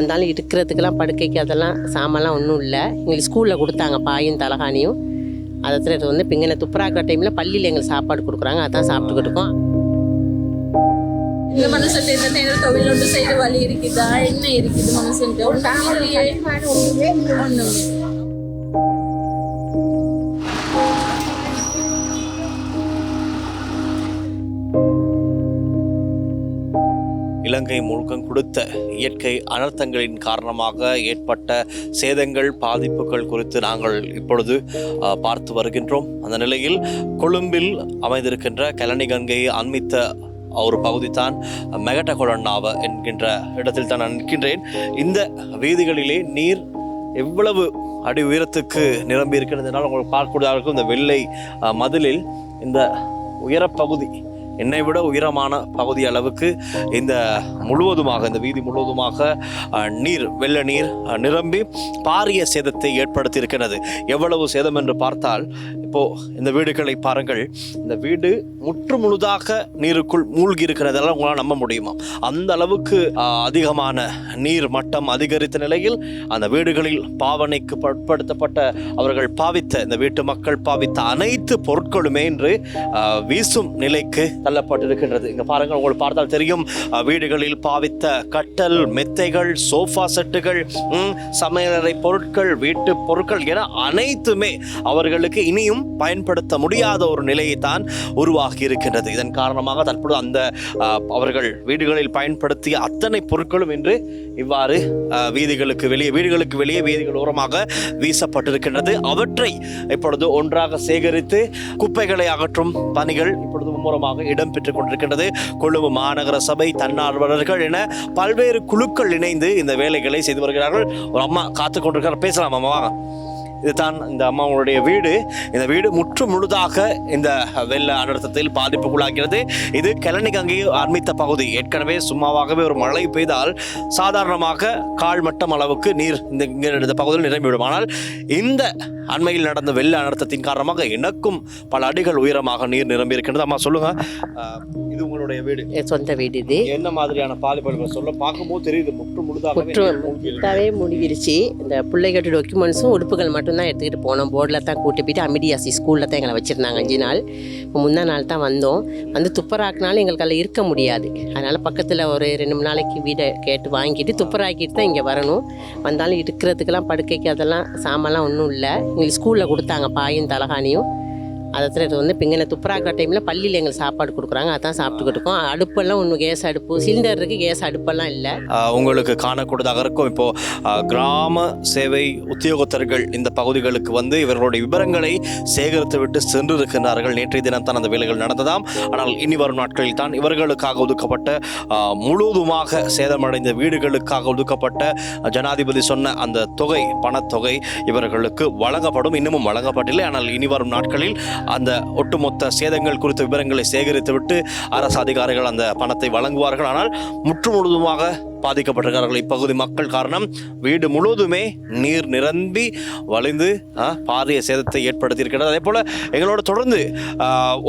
வந்தாலும் இருக்கிறதுக்கெல்லாம் படுக்கைக்கு அதெல்லாம் சாமான்லாம் ஒன்றும் இல்லை. எங்களுக்கு ஸ்கூலில் கொடுத்தாங்க பாயும் தலகாணியும். அதை எடுத்து வந்து இப்போ இங்கே துப்புராக்கிற டைமில் பள்ளியில் எங்களுக்கு சாப்பாடு கொடுக்குறாங்க அதான் சாப்பிட்டுக்கிட்டு இருக்கோம். இந்த மனுஷன் இந்த நேரம் தொழில் ஒன்று செய்ய வழி இருக்குதா? என்ன இருக்குது மனுஷன் ஒன்றும் இலங்கை முழுக்கம் கொடுத்த இயற்கை அனர்த்தங்களின் காரணமாக ஏற்பட்ட சேதங்கள் பாதிப்புகள் குறித்து நாங்கள் இப்பொழுது பார்த்து வருகின்றோம். அந்த நிலையில் கொழும்பில் அமைந்திருக்கின்ற கலனி கங்கையை அண்மித்த ஒரு பகுதி தான் மெகட்டகொலண்ணாவ என்கின்ற இடத்தில் தான் நான் நிற்கின்றேன். இந்த வீதிகளிலே நீர் எவ்வளவு அடி உயரத்துக்கு நிரம்பி இருக்கிறதுனால உங்களுக்கு பார்க்கக்கூடியதாக இருக்கும். இந்த வெள்ளை மதிலில் இந்த உயரப்பகுதி என்னை விட உயரமான பகுதி அளவுக்கு இந்த முழுவதுமாக இந்த வீதி முழுவதுமாக நீர் வெள்ள நீர் நிரம்பி பாரிய சேதத்தை ஏற்படுத்தியிருக்கிறது. எவ்வளவு சேதம் என்று பார்த்தால் இப்போ இந்த வீடுகளை பாருங்கள். இந்த வீடு முற்று முழுதாக நீருக்குள் மூழ்கி இருக்கிறதெல்லாம் உங்களால் நம்ப முடியுமா? அந்த அளவுக்கு அதிகமான நீர் மட்டம் அதிகரித்த நிலையில் அந்த வீடுகளில் பாவனைக்கு பட்படுத்தப்பட்ட அவர்கள் பாவித்த இந்த வீட்டு மக்கள் பாவித்த அனைத்து பொருட்களுமே இன்று வீசும் நிலைக்கு தள்ளப்பட்டிருக்கின்றது. இங்கே பாருங்கள் உங்களுக்கு பார்த்தால் தெரியும். வீடுகளில் பாவித்த கட்டல் மெத்தைகள் சோஃபா செட்டுகள் சமையலறை பொருட்கள் வீட்டு பொருட்கள் என அனைத்துமே அவர்களுக்கு இனியும் பயன்படுத்த முடியாத ஒரு நிலையை தான் உருவாகி இருக்கின்றது இதன் காரணமாக தற்போது அந்த அவர்கள் வீடுகளில் பயன்படுத்திய அத்தனை பொருட்களும் இன்று இவ்வாறு வீதிகளுக்கு வெளியே வீடுகளுக்கு வெளியே வீதிகள் ஓரமாக வீசப்பட்டிருக்கின்றது. அவற்றை இப்பொழுது ஒன்றாக சேகரித்து குப்பைகளை அகற்றும் பணிகள் இப்பொழுது மும்முரமாக இடம்பெற்றுக் கொண்டிருக்கின்றது. கொழும்பு மாநகர சபை தன்னார்வலர்கள் என பல்வேறு குழுக்கள் இணைந்து இந்த வேலைகளை செய்து வருகிறார்கள். ஒரு அம்மா காத்து கொண்டிருக்கிறார். பேசலாம் அம்மா வாங்க. இதுதான் இந்த அம்மாவுடைய வீடு. இந்த வீடு முற்று முழுதாக இந்த வெள்ள அனர்த்தத்தில் பாதிப்புக்குள்ளாகிறது. இது கிளனி கங்கை அண்மித்த பகுதி. ஏற்கனவே சும்மாவாகவே ஒரு மழை பெய்தால் சாதாரணமாக கால் மட்டம் அளவுக்கு நீர் இந்த இங்கே இந்த பகுதியில் நிரம்பிவிடும். ஆனால் இந்த அண்மையில் நடந்த வெள்ள அனர்த்தத்தின் காரணமாக எனக்கும் பல அடிகள் உயரமாக நீர் நிரம்பி இருக்கின்றது அம்மா சொல்லுங்க. இது உங்களுடைய வீடு. சொந்த வீடு இது. என்ன மாதிரியான பாதிப்புகள் சொல்ல பார்க்கும்போது தெரியுது முற்று முழுதாக முற்று முடிவிருச்சு இந்த பிள்ளைகளோட டாக்குமெண்ட்ஸும் உடுப்புகள் மட்டும்தான் எடுத்துக்கிட்டு போனோம். போர்டில் தான் கூட்டி போயிட்டு அமிடியாசி ஸ்கூலில் தான் எங்களை வச்சுருந்தாங்க அஞ்சு நாள். இப்போ முந்தா நாள் தான் வந்தோம். வந்து துப்பராக்குனாலும் எங்களுக்கு அதில் இருக்க முடியாது. அதனால் பக்கத்தில் ஒரு ரெண்டு மூணு நாளைக்கு வீடை கேட்டு வாங்கிட்டு துப்பராக்கிட்டு தான் இங்கே வரணும். வந்தாலும் இருக்கிறதுக்கெல்லாம் படுக்கைக்கு அதெல்லாம் சாமான்லாம் ஒன்றும் இல்லை. எங்களுக்கு ஸ்கூலில் கொடுத்தாங்க பாயும் தலகாணியும். அதை வந்து இப்போ துப்புராக துப்புராக்கிற டைமில் பள்ளியில் எங்களுக்கு சாப்பாடு கொடுக்குறாங்க. அதான் சாப்பிட்டுக்கிட்டு இருக்கோம். அடுப்பெல்லாம் ஒன்று கேஸ் அடுப்பு. சிலிண்டர் இருக்குது கேஸ் அடுப்பெல்லாம் இல்லை. உங்களுக்கு காணக்கூடியதாக இருக்கும் இப்போது கிராம சேவை உத்தியோகத்தர்கள் இந்த பகுதிகளுக்கு வந்து இவர்களுடைய விவரங்களை சேகரித்து விட்டு சென்றிருக்கின்றார்கள். நேற்றைய தினம் தான் அந்த வேலைகள் நடந்ததாம். ஆனால் இனி வரும் நாட்களில் தான் இவர்களுக்காக ஒதுக்கப்பட்ட முழுவதுமாக சேதமடைந்த வீடுகளுக்காக ஒதுக்கப்பட்ட ஜனாதிபதி சொன்ன அந்த தொகை பணத்தொகை இவர்களுக்கு வழங்கப்படும். இன்னமும் வழங்கப்பட்டில்லை ஆனால் இனி வரும் நாட்களில் அந்த ஒட்டுமொத்த சேதங்கள் குறித்த விவரங்களை சேகரித்துவிட்டு அரசு அதிகாரிகள் அந்த பணத்தை வழங்குவார்கள். ஆனால் முற்று முழுதுமாக பாதிக்கப்பட்டிருக்கிறார்கள் இப்பகுதி மக்கள் காரணம் வீடு முழுவதுமே நீர் நிரம்பி வழிந்து ஆ, பாரிய சேதத்தை ஏற்படுத்தி இருக்கிறது அதே போல எங்களோட தொடர்ந்து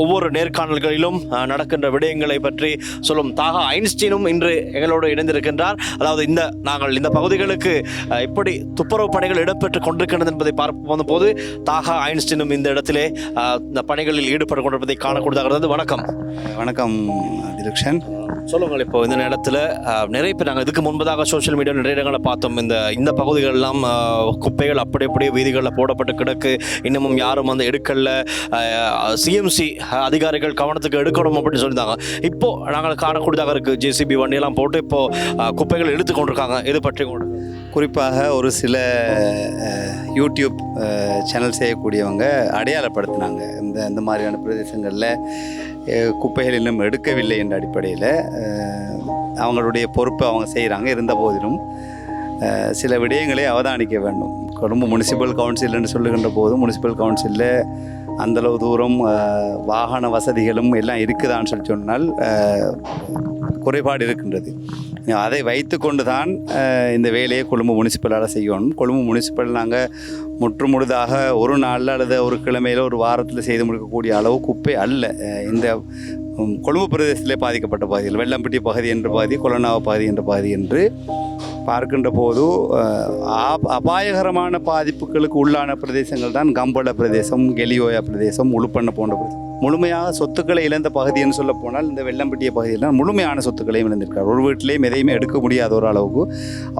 ஒவ்வொரு நேர்காணல்களிலும் நடக்கின்ற விடயங்களை பற்றி சொல்லும் தாக ஐன்ஸ்டீனும் இன்று எங்களோடு இணைந்திருக்கின்றார். அதாவது இந்த நாங்கள் இந்த பகுதிகளுக்கு எப்படி துப்புரவு பணிகள் இடம்பெற்று கொண்டிருக்கின்றது என்பதை பார்க்க வந்தபோது தாகா ஐன்ஸ்டீனும் இந்த இடத்திலே இந்த பணிகளில் ஈடுபட்டு கொண்டிருப்பதை காணக்கூடியதாக இருந்தது வணக்கம். வணக்கம் திலக்ஷன். சொல்லுங்கள் இப்போ இந்த நேரத்தில் நிறைய பேர் நாங்கள் இதுக்கு முன்பதாக சோஷியல் மீடியா நிறைய இடங்களை பார்த்தோம். இந்த இந்த பகுதிகளெல்லாம் குப்பைகள் அப்படி அப்படியே வீதிகளில் போடப்பட்டு கிடக்கு. இன்னமும் யாரும் வந்து எடுக்கல. சிஎம்சி அதிகாரிகள் கவனத்துக்கு எடுக்கணும் அப்படின்னு சொல்லியிருந்தாங்க. இப்போ நாங்கள் காணக்கூடியதாக இருக்குது ஜேசிபி வண்டியெல்லாம் போட்டு இப்போ குப்பைகள் எடுத்து கொண்டிருக்காங்க. இது பற்றி கூட குறிப்பாக ஒரு சில யூடியூப் சேனல் செய்யக்கூடியவங்க அடையாளப்படுத்தினாங்க. இந்த இந்த மாதிரியான பிரதேசங்களில் குப்பைகள் இன்னும் எடுக்கவில்லை என்ற அடிப்படையில் அவங்களுடைய பொறுப்பை அவங்க செய்கிறாங்க இருந்த போதிலும் சில விடயங்களை அவதானிக்க வேண்டும். கொழும்பு முனிசிபல் கவுன்சில்னு சொல்லுகின்ற போது முனிசிபல் கவுன்சிலில் அந்தளவு தூரம் வாகன வசதிகளும் எல்லாம் இருக்குதான்னு சொல்லி சொன்னால் குறைபாடு இருக்கின்றது. அதை வைத்து கொண்டு தான் இந்த வேலையை கொழும்பு முனிசிபலால் செய்யணும். கொழும்பு முனிசிபல் நாங்கள் முற்று முழுதாக ஒரு நாளில் அல்லது ஒரு கிழமையில் ஒரு வாரத்தில் செய்து முடிக்கக்கூடிய அளவு குப்பை அல்ல. இந்த கொழும்பு பிரதேசத்திலே பாதிக்கப்பட்ட பகுதிகள். வெள்ளம்பட்டி பகுதி என்ற பகுதி கொலனாவ பகுதி என்ற பகுதி என்று பார்க்கின்ற போது அபாயகரமான பாதிப்புகளுக்கு உள்ளான பிரதேசங்கள் தான் கம்பள பிரதேசம் கெலியோயா பிரதேசம் உளுப்பண்ண போன்ற பிரதேசம் முழுமையாக சொத்துக்களை இழந்த பகுதின்னு சொல்ல போனால் இந்த வெள்ளம்பட்டிய பகுதியில் முழுமையான சொத்துக்களையும் இழந்திருக்கார் ஒரு வீட்டிலையும் எதையுமே எடுக்க முடியாத ஒரு அளவுக்கு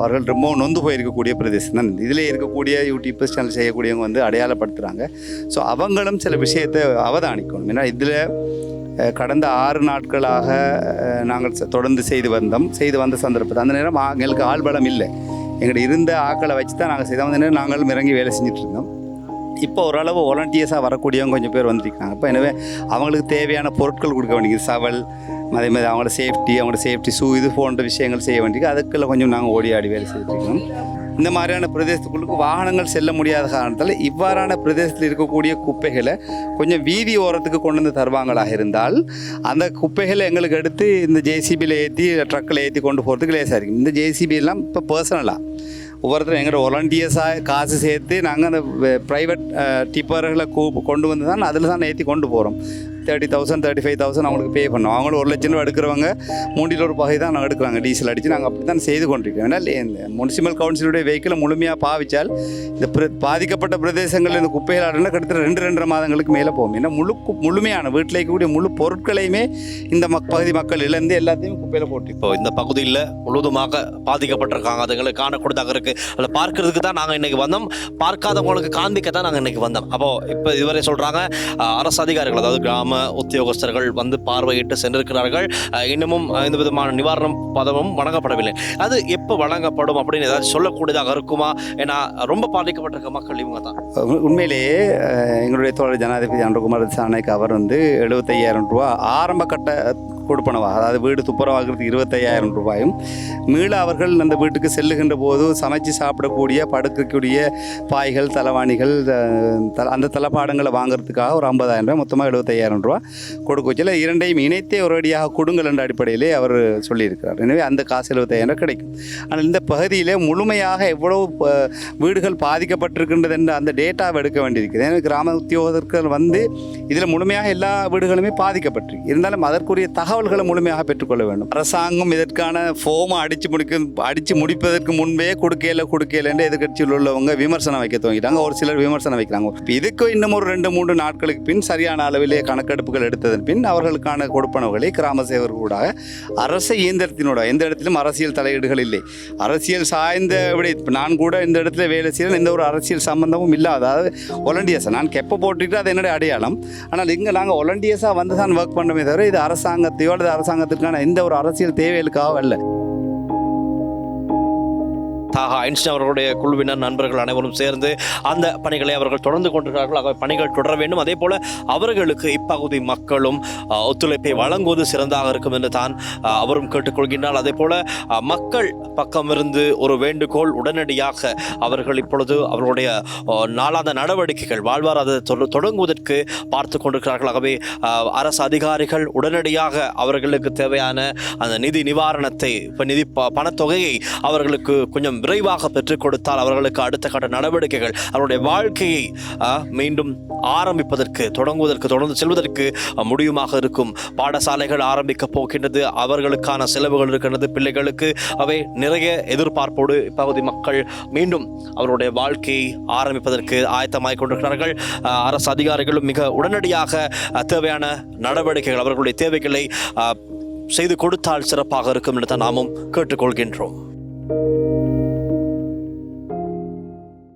அவர்கள் ரொம்ப நொந்து போயிருக்கக்கூடிய பிரதேசம் தான். இதில் இருக்கக்கூடிய யூடியூபர்ஸ் சேனல் செய்யக்கூடியவங்க வந்து அடையாளப்படுத்துகிறாங்க ஸோ அவங்களும் சில விஷயத்தை அவதானிக்கணும். ஏன்னா இதில் கடந்த ஆறு நாட்களாக நாங்கள் தொடர்ந்து செய்து வந்தோம். செய்து வந்த சந்தர்ப்பத்தில் அந்த நேரம் எங்களுக்கு ஆள்பலம் இல்லை. எங்கள்கிட்ட இருந்த ஆக்களை வச்சு தான் நாங்கள் செய்தோம். அந்த நேரம் நாங்களும் இறங்கி வேலை செஞ்சுட்டு இருந்தோம் இப்போ ஓரளவு வாலண்டியர்ஸாக வரக்கூடியவங்க கொஞ்சம் பேர் வந்திருக்காங்க. இப்போ எனவே அவங்களுக்கு தேவையான பொருட்கள் கொடுக்க வேண்டியது சவல் அதே மாதிரி அவங்களோட சேஃப்டி அவங்களோட சேஃப்டி ஷூ இது போன்ற விஷயங்கள் செய்ய வேண்டியது அதுக்குள்ள கொஞ்சம் நாங்கள் ஓடி ஆடி வேலை செய்துட்டு இருக்கோம் இந்த மாதிரியான பிரதேசத்துக்குள்ளுக்கு வாகனங்கள் செல்ல முடியாத காரணத்தால் இவ்வாறான பிரதேசத்தில் இருக்கக்கூடிய குப்பைகளை கொஞ்சம் வீதி ஓரத்துக்கு கொண்டு வந்து தருவாங்களாக இருந்தால் அந்த குப்பைகளை எங்களுக்கு எடுத்து இந்த ஜேசிபியில் ஏற்றி ட்ரக்கில் ஏற்றி கொண்டு போகிறதுக்கு லேசாக இருக்கும். இந்த ஜேசிபிலாம் இப்போ பர்சனலாக ஒவ்வொருத்தரும் எங்களோட வாலண்டியர்ஸாக காசு சேர்த்து நாங்கள் அந்த ப்ரைவேட் டிப்பர்களை கூ கொண்டு வந்து தான் அதில் தான் ஏற்றி கொண்டு போகிறோம் thirty thousand thirty five thousand அவங்களுக்கு பே பண்ணோம். அவங்களும் ஒரு லட்சம் ரூபா எடுக்கிறவங்க மூண்டில் ஒரு பகுதி தான் நாங்கள் எடுக்கிறாங்க டீசல் அடித்து நாங்கள் அப்படி தான் செய்து கொண்டிருக்கோம். ஏன்னா இந்த முனிசிபல் கவுன்சிலுடைய வெஹிக்கிளை முழுமையாக பாவிச்சால் இந்த பிர பாதிக்கப்பட்ட பிரதேசங்களில் இந்த குப்பைகள் ஆடுனா கிட்டத்தட்ட ரெண்டு ரெண்டரை மாதங்களுக்கு மேலே போகும். ஏன்னா முழு முழுமையான வீட்டில் இருக்கக்கூடிய முழு பொருட்களையுமே இந்த மக் பகுதி மக்கள் இழந்து எல்லாத்தையும் குப்பையில் போட்டு. இப்போ இந்த பகுதியில் முழுவதுமாக பாதிக்கப்பட்டிருக்காங்க. அதுங்களை காணக்கூடியதாக இருக்குது அதில் பார்க்கறதுக்கு தான் நாங்கள் இன்றைக்கி வந்தோம். பார்க்காதவங்களுக்கு காண்பிக்க தான் நாங்கள் இன்றைக்கி வந்தோம். அப்போ இப்போ இதுவரை சொல்கிறாங்க அரசு அதிகாரிகள் அதாவது கிராம உத்தியோகஸ்தர்கள் வந்து பார்வையிட்டு சென்றிருக்கிறார்கள். இன்னமும் இந்த விதமான நிவாரணம் பதமும் வழங்கப்படவில்லை. அது எப்போ வழங்கப்படும் அப்படின்னு ஏதாவது சொல்லக்கூடியதாக இருக்குமா? ஏன்னா ரொம்ப பாதிக்கப்பட்டிருக்க மக்கள் இவங்க தான் உண்மையிலேயே எங்களுடைய தோழர் ஜனாதிபதி அன்றகுமார் சாணைக்கு அவர் வந்து எழுபத்தையாயிரம் ரூபா ஆரம்ப கட்ட கொடுப்பனவாக அதாவது வீடு துப்புரவாகிறதுக்கு இருபத்தையாயிரம் ரூபாயும் மீள அவர்கள் அந்த வீட்டுக்கு செல்லுகின்ற போது சமைச்சு சாப்பிடக்கூடிய படுக்கக்கூடிய பாய்கள் தலவாணிகள் அந்த தளபாடங்களை வாங்குறதுக்காக ஒரு ஐம்பதாயிரம் ரூபாய் மொத்தமாக எழுபத்தையாயிரம் ரூபா கொடுக்க இரண்டையும் இணைத்தே ஒரேடியாக கொடுங்கள் என்ற அடிப்படையிலே அவர் சொல்லியிருக்கிறார். எனவே அந்த காசு எழுபத்தையாயிரம் ரூபாய் கிடைக்கும். ஆனால் இந்த பகுதியிலே முழுமையாக எவ்வளவு வீடுகள் பாதிக்கப்பட்டிருக்கின்றது என்ற அந்த டேட்டாவை எடுக்க வேண்டியிருக்குது ஏன்னா கிராம உத்தியோகர்கள் வந்து இதில் முழுமையாக எல்லா வீடுகளுமே பாதிக்கப்பட்டிருக்கு. இருந்தாலும் அதற்குரிய தகவல் தகவல்களை முழுமையாக பெற்றுக்கொள்ள வேண்டும். அரசாங்கம் இதற்கான ஃபோமை அடித்து முடிக்க அடித்து முடிப்பதற்கு முன்பே கொடுக்கையில கொடுக்கலன்னு என்று எதிர்கட்சியில் உள்ளவங்க விமர்சனம் வைக்க துவங்கிட்டாங்க. ஒரு சிலர் விமர்சனம் வைக்கிறாங்க. இதுக்கு இன்னும் ஒரு ரெண்டு மூன்று நாட்களுக்கு பின் சரியான அளவிலே கணக்கெடுப்புகள் எடுத்ததன் பின் அவர்களுக்கான கொடுப்பனவுகளை கிராம சேவர்களூடாக அரச இயந்திரத்தினோட எந்த இடத்திலும் அரசியல் தலையீடுகள் இல்லை. அரசியல் சாய்ந்த விட இப்போ நான் கூட இந்த இடத்துல வேலை செய்கிறேன் எந்த ஒரு அரசியல் சம்பந்தமும் இல்லை அதாவது ஒலண்டியர்ஸை நான் கெப்ப போட்டுக்கிட்டு அது என்னுடைய அடையாளம். ஆனால் இங்கே நாங்கள் ஒலண்டியர்ஸாக வந்து தான் ஒர்க் பண்ணமே தவிர இது அரசாங்கத்தை அல்லது அரசாங்கத்திற்கான எந்த ஒரு அரசியல் தேவைகளுக்காக அல்ல. தாகா ஐன்ஸ்டைன் அவர்களுடைய குழுவினர் நண்பர்கள் அனைவரும் சேர்ந்து அந்த பணிகளை அவர்கள் தொடர்ந்து கொண்டிருக்கிறார்கள். அவை பணிகள் தொடர வேண்டும். அதே போல அவர்களுக்கு இப்பகுதி மக்களும் ஒத்துழைப்பை வழங்குவது சிறந்தாக இருக்கும் என்று தான் அவரும் கேட்டுக்கொள்கின்றார். அதே போல மக்கள் பக்கமிருந்து ஒரு வேண்டுகோள் உடனடியாக அவர்கள் இப்பொழுது அவர்களுடைய நாளாந்த நடவடிக்கைகள் வாழ்வாதார தொட- தொடங்குவதற்கு பார்த்து கொண்டிருக்கிறார்கள். ஆகவே அரசு அதிகாரிகள் உடனடியாக அவர்களுக்கு தேவையான அந்த நிதி நிவாரணத்தை இப்போ நிதி ப பணத்தொகையை அவர்களுக்கு கொஞ்சம் விரைவாக பெற்றுக் கொடுத்தால் அவர்களுக்கு அடுத்த கட்ட நடவடிக்கைகள் அவருடைய வாழ்க்கையை மீண்டும் ஆரம்பிப்பதற்கு தொடங்குவதற்கு தொடர்ந்து செல்வதற்கு முடியுமாக இருக்கும். பாடசாலைகள் ஆரம்பிக்க போகின்றது அவர்களுக்கான செலவுகள் இருக்கின்றது பிள்ளைகளுக்கு அவை நிறைய எதிர்பார்ப்போடு இப்பகுதி மக்கள் மீண்டும் அவருடைய வாழ்க்கையை ஆரம்பிப்பதற்கு ஆயத்தமாக கொண்டிருக்கிறார்கள். அரசு அதிகாரிகளும் மிக உடனடியாக தேவையான நடவடிக்கைகள் அவர்களுடைய தேவைகளை செய்து கொடுத்தால் சிறப்பாக இருக்கும் என்று நாமும் கேட்டுக்கொள்கின்றோம்.